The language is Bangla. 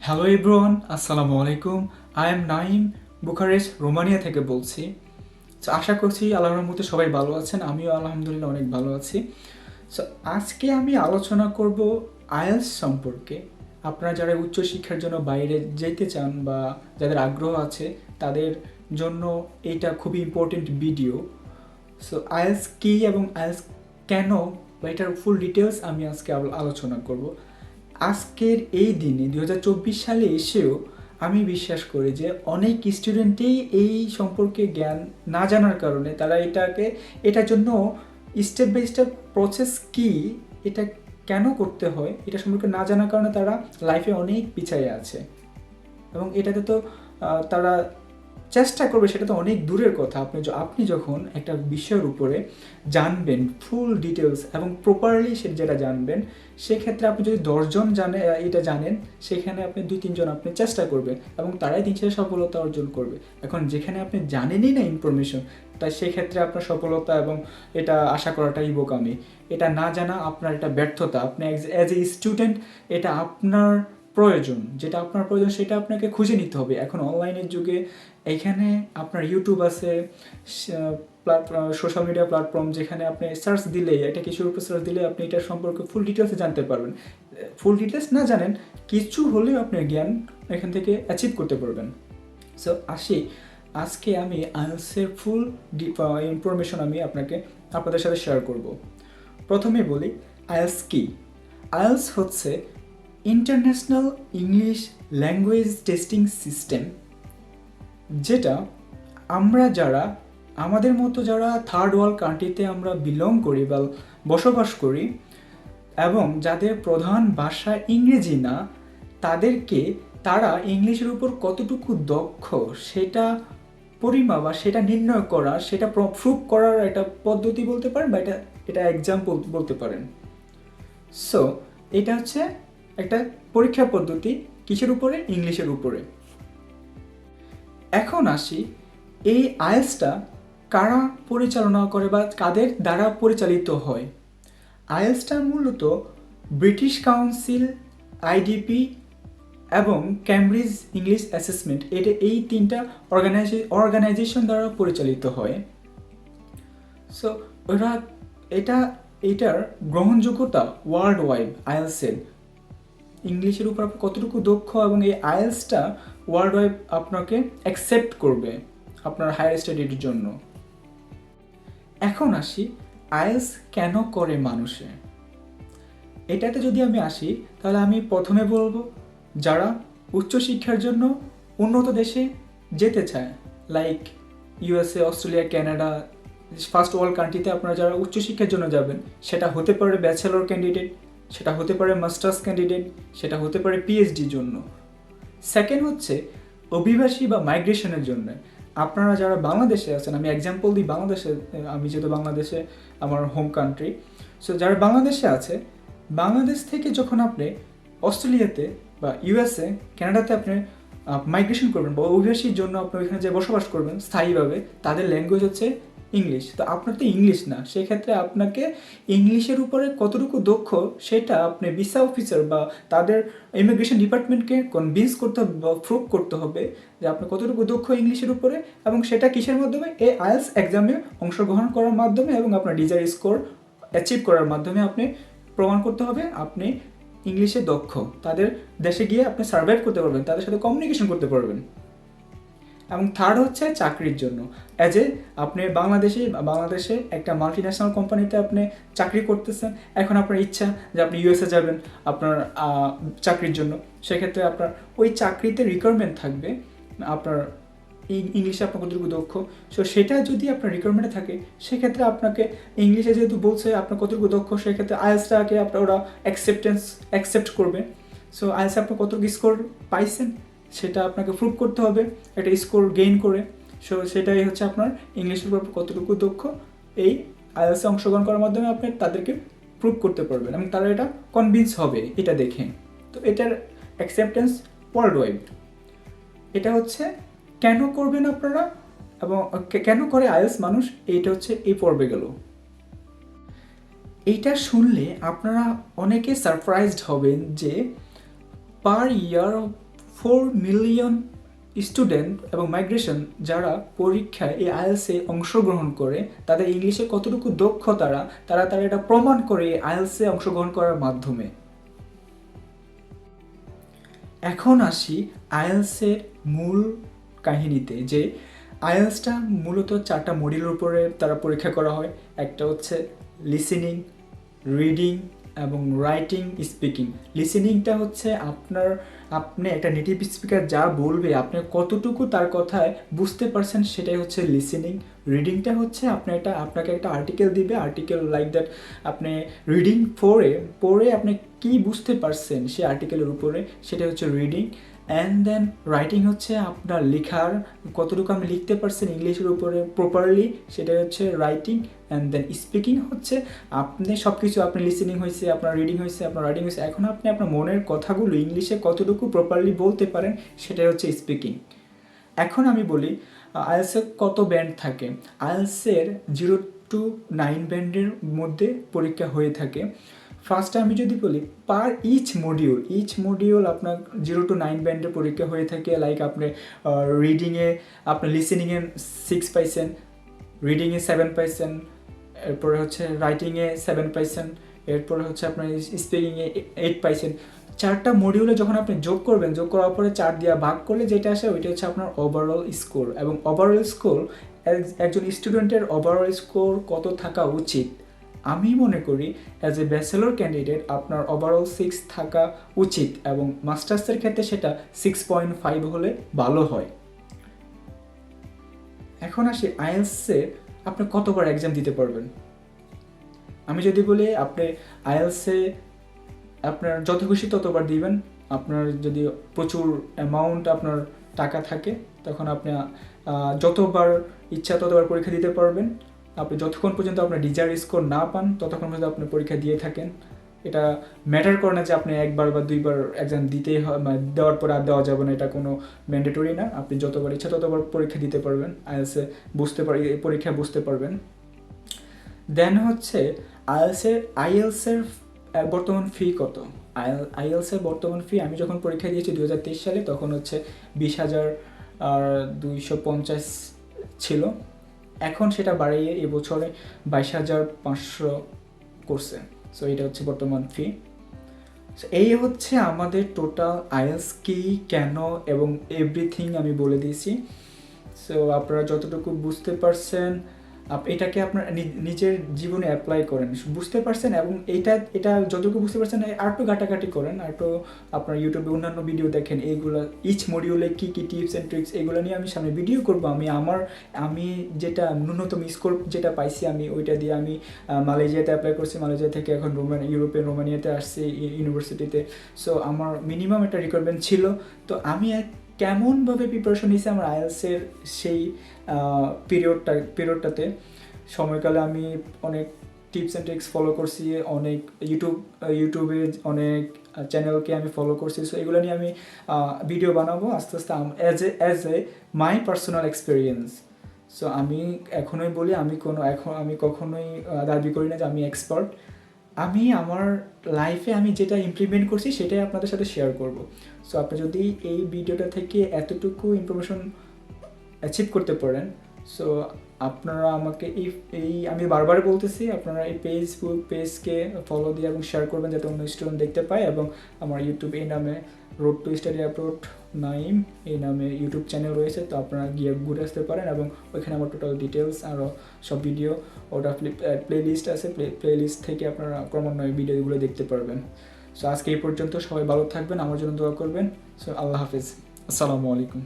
হ্যালো এভরিওয়ান আসসালামু আলাইকুম I am Naim Bucharest Romania থেকে বলছি। তো আশা করছি আল্লাহর রহমতে সবাই ভালো আছেন। আমিও আলহামদুলিল্লাহ অনেক ভালো আছি। সো আজকে আমি আলোচনা করব আয়েলস সম্পর্কে। আপনারা যারা উচ্চশিক্ষার জন্য বাইরে যেতে চান বা যাদের আগ্রহ আছে, তাদের জন্য এইটা খুবই ইম্পর্টেন্ট ভিডিও সো আয়েলস কী এবং আয়েলস কেন বা এটার ফুল ডিটেলস আমি আজকে আলো- আলোচনা করব। আজকের এই দিনে দু হাজার চব্বিশ সালে এসেও আমি বিশ্বাস করি যে অনেক স্টুডেন্টেই এই সম্পর্কে জ্ঞান না জানার কারণে তারা এটাকে, এটার জন্য স্টেপ বাই স্টেপ প্রসেস কি, এটা কেন করতে হয়, এটা সম্পর্কে না জানার কারণে তারা লাইফে অনেক পিছিয়ে আছে। এবং এটাতে তো তারা চেষ্টা করবে সেটা তো অনেক দূরের কথা। আপনি আপনি যখন একটা বিষয়ের উপরে জানবেন ফুল ডিটেলস এবং প্রপারলি সে যেটা জানবেন, সেক্ষেত্রে আপনি যদি দশজন জানে এটা জানেন, সেখানে আপনি দুই, তিনজন আপনি চেষ্টা করবেন এবং তারাই দিন শেষে সফলতা অর্জন করবে। এখন যেখানে আপনি জানেনই না ইনফরমেশন তাই সেক্ষেত্রে আপনার সফলতা এবং এটা আশা করাটাই বোকামি। এটা না জানা আপনার এটা ব্যর্থতা। আপনি অ্যাজ এ স্টুডেন্ট এটা আপনার প্রয়োজন, যেটা আপনার প্রয়োজন সেটা আপনাকে খুঁজে নিতে হবে। এখন অনলাইনের যুগে এখানে আপনার ইউটিউব আছে সোশ্যাল মিডিয়া প্ল্যাটফর্ম যেখানে আপনি সার্চ দিলে এটা কিছুর উপর সার্চ দিলে আপনি এটার সম্পর্কে ফুল ডিটেলসে জানতে পারবেন। ফুল ডিটেলস না জানেন, কিছু হলেও আপনি জ্ঞান এখান থেকে অ্যাচিভ করতে পারবেন। সো আসি। আজকে আমি আইএলসের ফুল ইনফরমেশন আমি আপনাকে আপনাদের সাথে শেয়ার করব। প্রথমে বলি আইএলস কি? আইএলস হচ্ছে International English Language Testing System, যেটা আমরা যারা, আমাদের মতো যারা থার্ড ওয়ার্ল্ড কান্ট্রিতে আমরা বিলং করি বা বসবাস করি, এবং যাদের প্রধান ভাষা ইংরেজি না, তাদেরকে তারা ইংলিশের উপর কতটুকু দক্ষ সেটা পরিমাপ বা সেটা নির্ণয় করা, সেটা প্রুভ করার একটা পদ্ধতি বলতে পারেন বা এটা এটা এক্সাম্পল বলতে পারেন। সো এটা হচ্ছে একটা পরীক্ষা পদ্ধতি কিসের উপরে? ইংলিশের উপরে। এখন আসি, এই আইএলসটা কারা পরিচালনা করে বা কাদের দ্বারা পরিচালিত হয়? আইএলসটা মূলত ব্রিটিশ কাউন্সিল, আইডিপি এবং ক্যামব্রিজ ইংলিশ অ্যাসেসমেন্ট এটা এই তিনটা অর্গানাইজে, অর্গানাইজেশন দ্বারা পরিচালিত হয়। সো ওরা এটা, এটার গ্রহণযোগ্যতা ওয়ার্ল্ড ওয়াইড আইএলসের ইংলিশের উপর আপনি কতটুকু দক্ষ এবং এই আইএলসটা ওয়ার্ল্ড ওয়াইড আপনাকে অ্যাকসেপ্ট করবে আপনার হায়ার স্টাডির জন্য। এখন আসি আইএলস কেন করে মানুষে? এটাতে যদি আমি আসি, তাহলে আমি প্রথমে বলব যারা উচ্চশিক্ষার জন্য উন্নত দেশে যেতে চায় like USA Australia Canada first world কান্ট্রিতে আপনারা যারা উচ্চশিক্ষার জন্য যাবেন, সেটা হতে পারে ব্যাচেলর ক্যান্ডিডেট সেটা হতে পারে মাস্টার্স ক্যান্ডিডেট, সেটা হতে পারে পিএইচডির জন্য। সেকেন্ড হচ্ছে অভিবাসী বা মাইগ্রেশনের জন্য। আপনারা যারা বাংলাদেশে আছেন, আমি এক্সাম্পল দিই বাংলাদেশে আমি যেহেতু বাংলাদেশে, আমার হোম কান্ট্রি সো যারা বাংলাদেশে আছে, বাংলাদেশ থেকে যখন আপনি অস্ট্রেলিয়াতে বা ইউএসএ কানাডাতে আপনি মাইগ্রেশন করবেন বা অভিবাসীর জন্য আপনি ওইখানে যে বসবাস করবেন, স্থায়ীভাবে, তাদের ল্যাঙ্গুয়েজ হচ্ছে ইংলিশ তো আপনার তো ইংলিশ না। সেক্ষেত্রে আপনাকে ইংলিশের উপরে কতটুকু দক্ষ, সেটা আপনি ভিসা অফিসার বা তাদের ইমিগ্রেশন ডিপার্টমেন্টকে কনভিন্স করতে হবে বা প্রুভ করতে হবে যে আপনি কতটুকু দক্ষ ইংলিশের উপরে এবং সেটা কিসের মাধ্যমে? এই আইএলস এক্সামে অংশগ্রহণ করার মাধ্যমে এবং আপনার ডিজায়ার স্কোর অ্যাচিভ করার মাধ্যমে আপনি প্রমাণ করতে হবে আপনি ইংলিশে দক্ষ। তাদের দেশে গিয়ে আপনি সার্ভাইভ করতে পারবেন, তাদের সাথে কমিউনিকেশন করতে পারবেন। এবং থার্ড হচ্ছে চাকরির জন্য। অ্যাজ এ আপনি বাংলাদেশে বাংলাদেশে একটা মাল্টি ন্যাশনাল কোম্পানিতে আপনি চাকরি করতেছেন, এখন আপনার ইচ্ছা যে আপনি ইউএসএ যাবেন আপনার চাকরির জন্য। সেক্ষেত্রে আপনার ওই চাকরিতে রিকোয়ারমেন্ট থাকবে, আপনার ইংলিশে আপনার কতটুকু দক্ষ। সো সেটা যদি আপনার রিকোয়ারমেন্টে থাকে, সেক্ষেত্রে আপনাকে ইংলিশে যেহেতু বলছে আপনার কতটুকু দক্ষ, সেক্ষেত্রে আইএলসটাকে আপনার ওরা অ্যাকসেপ্টেন্স অ্যাকসেপ্ট করবে। সো আইএলস আপনি কতটুকু স্কোর পাইছেন? সেটা আপনাকে প্রুভ করতে হবে, একটা স্কোর গেইন করে। সো সেটাই হচ্ছে আপনার ইংলিশের উপর কতটুকু দক্ষ, এই আইএলসে অংশগ্রহণ করার মাধ্যমে আপনি তাদেরকে প্রুভ করতে পারবেন এবং তারা এটা কনভিন্স হবে, এটা দেখে। তো এটার অ্যাকসেপ্টেন্স ওয়ার্ল্ড ওয়াইড এটা হচ্ছে, কেন করবেন আপনারা এবং কেন করে আইএলস মানুষ, এইটা হচ্ছে এই পর্বে গেল। এইটা শুনলে আপনারা অনেকে সারপ্রাইজড হবেন যে per year four million student এবং মাইগ্রেশন যারা পরীক্ষায় এই আইএলসে অংশগ্রহণ করে, তাদের ইংলিশে কতটুকু দক্ষ তারা তারা তারা এটা প্রমাণ করে এই আইএলসে অংশগ্রহণ করার মাধ্যমে। এখন আসি আইএলসের মূল কাহিনীতে, যে আইএলসটা মূলত চারটা মডিউলের উপরে তারা পরীক্ষা করা হয়। একটা হচ্ছে লিসেনিং রিডিং এবং রাইটিং স্পিকিং লিসেনিংটা হচ্ছে আপনার আপনি একটা নেটিভ স্পিকার যা বলবে, আপনি কতটুকু তার কথায় বুঝতে পারছেন সেটাই হচ্ছে লিসেনিং রিডিংটা হচ্ছে আপনি একটা, আপনাকে একটা আর্টিকেল দিবে আর্টিকেল লাইক দ্যাট আপনি রিডিং পড়ে পড়ে আপনি কি বুঝতে পারছেন সেই আর্টিকেলের উপরে, সেটা হচ্ছে রিডিং অ্যান্ড দেন রাইটিং হচ্ছে আপনার লেখার, কতটুকু আপনি লিখতে পারছেন ইংলিশের উপরে প্রপারলি সেটা হচ্ছে রাইটিং অ্যান্ড দেন স্পিকিং হচ্ছে আপনি সব কিছু আপনি লিসেনিং হয়েছে, আপনার রিডিং হয়েছে, আপনার রাইটিং হয়েছে, এখন আপনি আপনার মনের কথাগুলো ইংলিশে কতটুকু প্রপারলি বলতে পারেন, সেটাই হচ্ছে স্পিকিং এখন আমি বলি আইএলসের কত ব্যান্ড থাকে? আইএলসের জিরো টু নাইন ব্যান্ডের মধ্যে পরীক্ষা হয়ে থাকে। ফার্স্টে আমি যদি বলি per each module each module আপনার জিরো টু নাইন ব্যান্ডের পরীক্ষা হয়ে থাকে লাইক আপনি রিডিংয়ে আপনার লিসেনিংয়ে সিক্স পাইছেন রিডিংয়ে সেভেন পাইছেন এরপরে হচ্ছে রাইটিংয়ে সেভেন পাইছেন এরপরে হচ্ছে আপনার স্পিকিংয়ে এইট পাইছেন চারটা মডিউলে যখন আপনি যোগ করবেন, যোগ করার পরে চার দিয়ে ভাগ করলে যেটা আসে, ওইটা হচ্ছে আপনার ওভারঅল স্কোর এবং ওভারঅল স্কোর একজন স্টুডেন্টের ওভারঅল স্কোর কত থাকা উচিত? আমি মনে করি অ্যাজ এ ব্যাচেলর ক্যান্ডিডেট আপনার ওভারঅল সিক্স থাকা উচিত এবং মাস্টার্সের ক্ষেত্রে সেটা সিক্স পয়েন্ট ফাইভ হলে ভালো হয়। এখন আসি আইএলসে, আপনি কতবার এক্সাম দিতে পারবেন? আমি যদি বলি, আপনি আইএলসে, আপনার যত খুশি ততবার দিবেন। আপনার যদি প্রচুর অ্যামাউন্ট আপনার টাকা থাকে, তখন আপনি যতবার ইচ্ছা ততবার পরীক্ষা দিতে পারবেন। আপনি যতক্ষণ পর্যন্ত আপনার ডিজায়ার স্কোর না পান, ততক্ষণ পর্যন্ত আপনি পরীক্ষা দিয়ে থাকেন। এটা ম্যাটার করে না যে আপনি একবার বা দুইবার এক্সাম দিতেই হয় মানে দেওয়ার পর আর দেওয়া যাবে না, এটা কোনো ম্যান্ডেটরি না। আপনি যতবার ইচ্ছা ততবার পরীক্ষা দিতে পারবেন আইএলসে বুঝতে পারি পরীক্ষা বুঝতে পারবেন। দেন হচ্ছে আইএলসের আইএলসের বর্তমান ফি কত? আইএলসের বর্তমান ফি আমি যখন পরীক্ষা দিয়েছি দু হাজার তেইশ সালে, তখন হচ্ছে বিশ হাজার দুইশো পঞ্চাশ ছিল। এখন সেটা বাড়িয়ে এবছরে বাইশ হাজার পাঁচশো করছে। সো এটা হচ্ছে বর্তমান ফি এই হচ্ছে আমাদের টোটাল আইএলস কি, কেন এবং এভরিথিং আমি বলে দিয়েছি। সো আপনারা যতটুকু বুঝতে পারছেন এটাকে আপনার নিজের জীবনে অ্যাপ্লাই করেন। বুঝতে পারছেন? এবং এইটা, এটা যতটুকু বুঝতে পারছেন, আর একটু ঘাটাঘাটি করেন, আর একটু আপনার ইউটিউবে অন্যান্য ভিডিও দেখেন, এইগুলো ইচ মডিউলে কী কী টিপস অ্যান্ড ট্রিক্স এগুলো নিয়ে আমি সামনে ভিডিও করব। আমি আমার, আমি যেটা ন্যূনতম স্কোর যেটা পাইছি, আমি ওইটা দিয়ে আমি মালয়েশিয়াতে অ্যাপ্লাই করছি। মালয়েশিয়া থেকে এখন রোমান ইউরোপের রোমানিয়াতে আসছি ইউনিভার্সিটিতে সো আমার মিনিমাম একটা রিকোয়ারমেন্ট ছিল। তো আমি এক কেমনভাবে প্রিপারেশন নিয়েছি আমার আইএলসের সেই পিরিয়ডটা পিরিয়ডটাতে সময়কালে আমি অনেক টিপস অ্যান্ড ট্রিক্স ফলো করছি, অনেক ইউটিউব ইউটিউবে অনেক চ্যানেলকে আমি ফলো করছি সো এগুলো নিয়ে আমি ভিডিও বানাবো আস্তে আস্তে as a as a my personal experience so আমি এখনোই বলি, আমি কোনো, এখন আমি কখনোই দাবি করি না যে আমি এক্সপার্ট আমি আমার লাইফে আমি যেটা ইমপ্লিমেন্ট করছি সেটাই আপনাদের সাথে শেয়ার করব। সো আপনি যদি এই ভিডিওটা থেকে এতটুকু ইনফরমেশন অ্যাচিভ করতে পারেন সো আপনারা আমাকে এই এই, আমি বারবার বলতেছি, আপনারা এই ফেসবুক পেজকে ফলো দিয়ে এবং শেয়ার করবেন যাতে অন্য স্টুডেন্ট দেখতে পায় এবং আমার ইউটিউব এই নামে road to study abroad Naim এই নামে ইউটিউব চ্যানেল রয়েছে, তো আপনারা গিয়ে ঘুরে আসতে পারেন এবং ওইখানে আমার টোটাল ডিটেলস আরও সব ভিডিও ওটা প্লে লিস্ট আছে প্লে প্লে লিস্ট থেকে আপনারা ক্রমান্বয়ে ভিডিওগুলো দেখতে পারবেন। সো আজকে এই পর্যন্ত সবাই ভালো থাকবেন, আমার জন্য দোয়া করবেন। সো আল্লাহ হাফিজ। আসসালামু আলাইকুম।